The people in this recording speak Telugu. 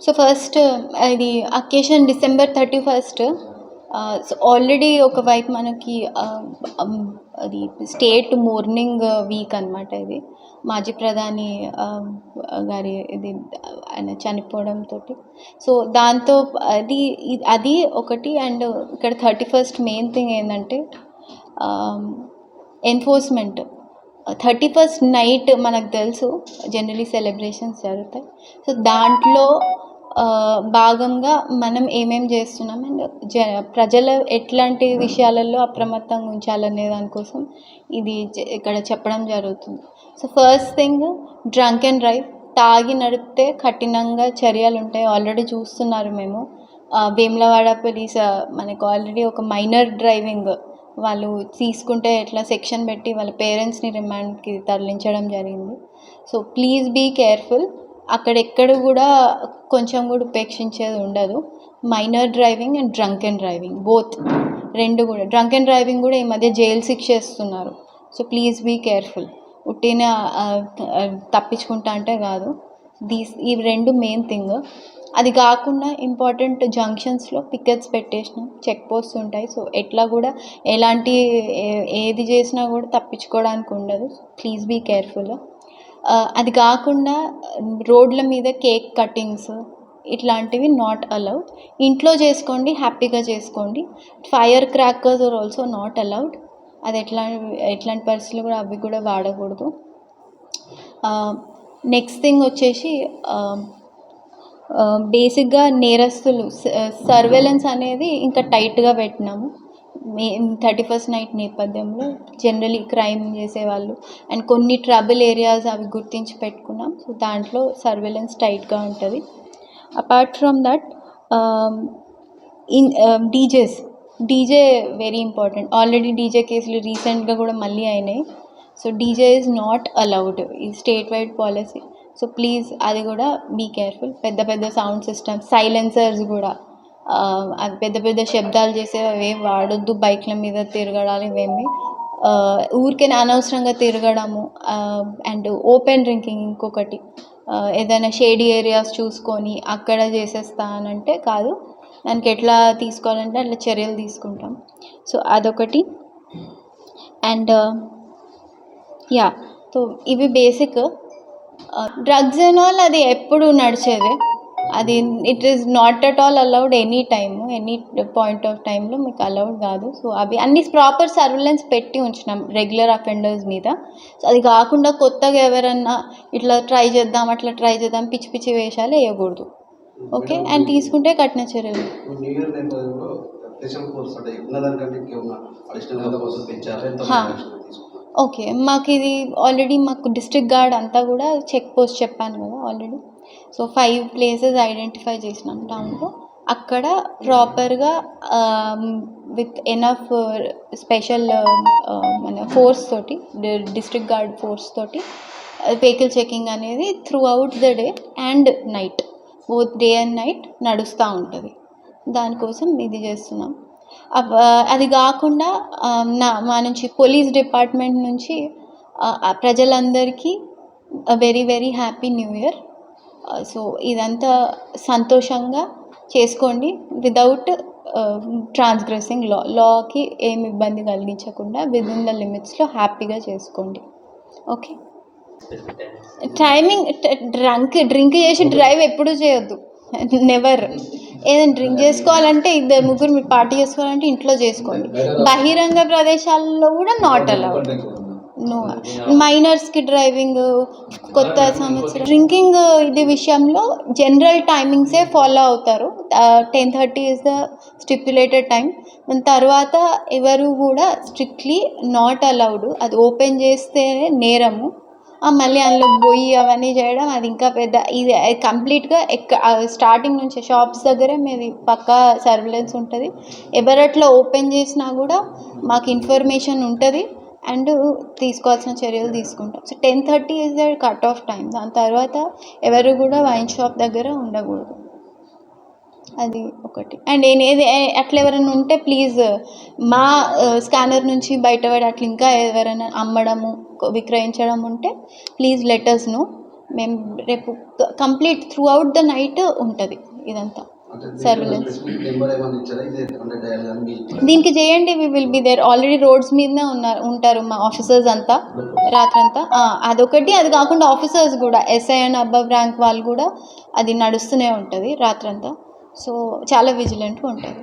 సో ఫస్ట్ ఇది occasion December thirty first so already ఒకవైపు మనకి uh, um, అది స్టేట్ మోర్నింగ్ uh, వీక్ అన్నమాట ఇది. మాజీ ప్రధాని um, గారి ఇది ఆయన చనిపోవడంతో సో దాంతో అది అది ఒకటి అండ్ ఇక్కడ థర్టీ ఫస్ట్ మెయిన్ థింగ్ ఏంటంటే ఎన్ఫోర్స్మెంట్ థర్టీ ఫస్ట్ నైట్ మనకు తెలుసు జనరలీ సెలబ్రేషన్స్ జరుగుతాయి. సో దాంట్లో భాగంగా మనం ఏమేం చేస్తున్నాం అండ్ జ ప్రజలు ఎట్లాంటి విషయాలలో అప్రమత్తంగా ఉంచాలనే దానికోసం ఇది ఇక్కడ చెప్పడం జరుగుతుంది. So first thing drunk and drive. తాగి నడిపితే కఠినంగా చర్యలు ఉంటాయి ఆల్రెడీ చూస్తున్నారు మేము. ఆ, వేములవాడ పోలీస్ మనకు ఆల్రెడీ ఒక మైనర్ డ్రైవింగ్ వాళ్ళు తీసుకుంటే ఎట్లా సెక్షన్ పెట్టి వాళ్ళ పేరెంట్స్ని రిమాండ్కి తరలించడం జరిగింది. So please be careful. అక్కడెక్కడ కూడా కొంచెం కూడా ఉపేక్షించేది ఉండదు. Minor driving and drunk and driving both రెండు కూడా. డ్రంక్ అండ్ డ్రైవింగ్ కూడా ఈ మధ్య జైలు శిక్ష సో ప్లీజ్ బీ కేర్ఫుల్ ఉట్టిన తప్పించుకుంటా అంటే కాదు. దీస్ ఇవి రెండు మెయిన్ థింగ్ అది కాకుండా ఇంపార్టెంట్ జంక్షన్స్లో పికెట్స్ పెట్టేసిన. చెక్ పోస్ట్ ఉంటాయి. సో ఎట్లా కూడా ఎలాంటి ఏ- ఏది చేసినా కూడా తప్పించుకోవడానికి ఉండదు. ప్లీజ్ బీ కేర్ఫుల్ అది కాకుండా రోడ్ల మీద కేక్ కటింగ్స్ ఇట్లాంటివి నాట్ అలౌడ్ ఇంట్లో చేసుకోండి హ్యాపీగా చేసుకోండి. Fire crackers are also not allowed అది ఎట్లా ఎట్లాంటి పరిస్థితులు కూడా అవి కూడా వాడకూడదు. నెక్స్ట్ థింగ్ వచ్చేసి బేసిక్గా నేరస్తులు సర్వేలెన్స్ అనేది ఇంకా టైట్గా పెట్టినాము. మే థర్టీ ఫస్ట్ నైట్ నేపథ్యంలో జనరలీ క్రైమ్ చేసేవాళ్ళు. అండ్ కొన్ని ట్రబుల్ ఏరియాస్ అవి గుర్తించి పెట్టుకున్నాం. సో దాంట్లో సర్వేలెన్స్ టైట్గా ఉంటుంది. Apart from that in DJs DJ very important already DJ కేసులు రీసెంట్గా కూడా మళ్ళీ అయినాయి. So DJ is not allowed ఈ state wide policy so please అది కూడా బీ కేర్ఫుల్ పెద్ద పెద్ద సౌండ్ సిస్టమ్స్ సైలెన్సర్స్ కూడా. పెద్ద పెద్ద శబ్దాలు చేసేవి అవేం వాడొద్దు బైక్ల మీద తిరగడాలు ఇవేమి. ఊరికే అనవసరంగా తిరగడము అండ్ ఓపెన్ డ్రింకింగ్ ఇంకొకటి. ఏదైనా షేడీ ఏరియాస్ చూసుకొని అక్కడ చేసేస్తానంటే కాదు. దానికి ఎట్లా తీసుకోవాలంటే అట్లా చర్యలు తీసుకుంటాం. సో అదొకటి. అండ్ యా సో ఇవి బేసిక్. డ్రగ్స్ అండ్ ఆల్ అది ఎప్పుడు నడిచేదే. అది it is not at all allowed any time any point of టైంలో మీకు అలౌడ్ కాదు. సో అవి అన్ని ప్రాపర్ సర్వేలెన్స్ పెట్టి ఉంచినాం రెగ్యులర్ అఫెండర్స్ మీద. సో అది కాకుండా కొత్తగా ఎవరన్నా ఇట్లా ట్రై చేద్దాం అట్లా ట్రై చేద్దాం పిచ్చి పిచ్చి వేషాలు వేయకూడదు. ఓకే అండ్ తీసుకుంటే కఠిన చర్యలు. ఓకే మాకు ఇది ఆల్రెడీ మాకు డిస్ట్రిక్ట్ గార్డ్ అంతా కూడా చెక్ పోస్ట్ చెప్పాను కదా already so five places identify చేసినాం టౌన్లో అక్కడ ప్రాపర్గా విత్ ఎనఫ్ స్పెషల్ మన ఫోర్స్ తోటి డిస్ట్రిక్ట్ గార్డ్ ఫోర్స్ తోటి uh, వెహికల్ చెకింగ్ అనేది throughout the day and night both day and night నడుస్తూ ఉంటుంది. దానికోసం ఇది చేస్తున్నాం. Uh, అది కాకుండా um, నా మా నుంచి పోలీస్ డిపార్ట్మెంట్ నుంచి uh, ప్రజలందరికీ very very happy new year so ఇదంతా సంతోషంగా చేసుకోండి. వితౌట్ ట్రాన్స్గ్రెసింగ్ లా లాకి ఏమి ఇబ్బంది కలిగించకుండా విత్ ఇన్ ద లిమిట్స్లో హ్యాపీగా చేసుకోండి. ఓకే టైమింగ్ డ్రంక్ డ్రింక్ చేసి డ్రైవ్ ఎప్పుడూ చేయొద్దు. నెవర్ ఏదైనా డ్రింక్ చేసుకోవాలంటే ఇద్దరు ముగ్గురు మీరు పార్టీ చేసుకోవాలంటే ఇంట్లో చేసుకోండి. బహిరంగ ప్రదేశాల్లో కూడా నాట్ అలౌడ్ మైనర్స్కి డ్రైవింగ్ కొత్త సంవత్సరం. డ్రింకింగ్ ఇది విషయంలో జనరల్ టైమింగ్సే ఫాలో అవుతారు. Ten thirty is the stipulated time దాని తర్వాత ఎవరు కూడా స్ట్రిక్ట్లీ నాట్ అలౌడ్ అది ఓపెన్ చేస్తే నేరము. మళ్ళీ అందులో పోయి అవన్నీ చేయడం అది ఇంకా పెద్ద ఇది కంప్లీట్గా ఎక్క స్టార్టింగ్ నుంచి షాప్స్ దగ్గరే మీది పక్కా సర్వేలెన్స్ ఉంటుంది. ఎవరట్లా ఓపెన్ చేసినా కూడా మాకు ఇన్ఫర్మేషన్ ఉంటుంది. అండ్ తీసుకోవాల్సిన చర్యలు తీసుకుంటాం. So ten thirty is the cut off time దాని తర్వాత ఎవరు కూడా వైన్ షాప్ దగ్గర ఉండకూడదు. అది ఒకటి. అండ్ నేను ఏది అట్లా ఎవరైనా ఉంటే ప్లీజ్ మా స్కానర్ నుంచి బయటపడి అట్లా ఇంకా ఎవరైనా అమ్మడము విక్రయించడం ఉంటే ప్లీజ్ లెటర్స్ను మేము రేపు complete throughout the night ఉంటుంది ఇదంతా. దీనికి చేయండి we will be there already roads మీదనే ఉన్నారు ఉంటారు మా ఆఫీసర్స్ అంతా. రాత్రంతా. అదొకటి. అది కాకుండా ఆఫీసర్స్ కూడా ఎస్ఐ అండ్ అబ్బవ్ ర్యాంక్ వాళ్ళు కూడా అది నడుస్తూనే ఉంటుంది రాత్రంతా. సో చాలా విజిలెంట్గా ఉంటుంది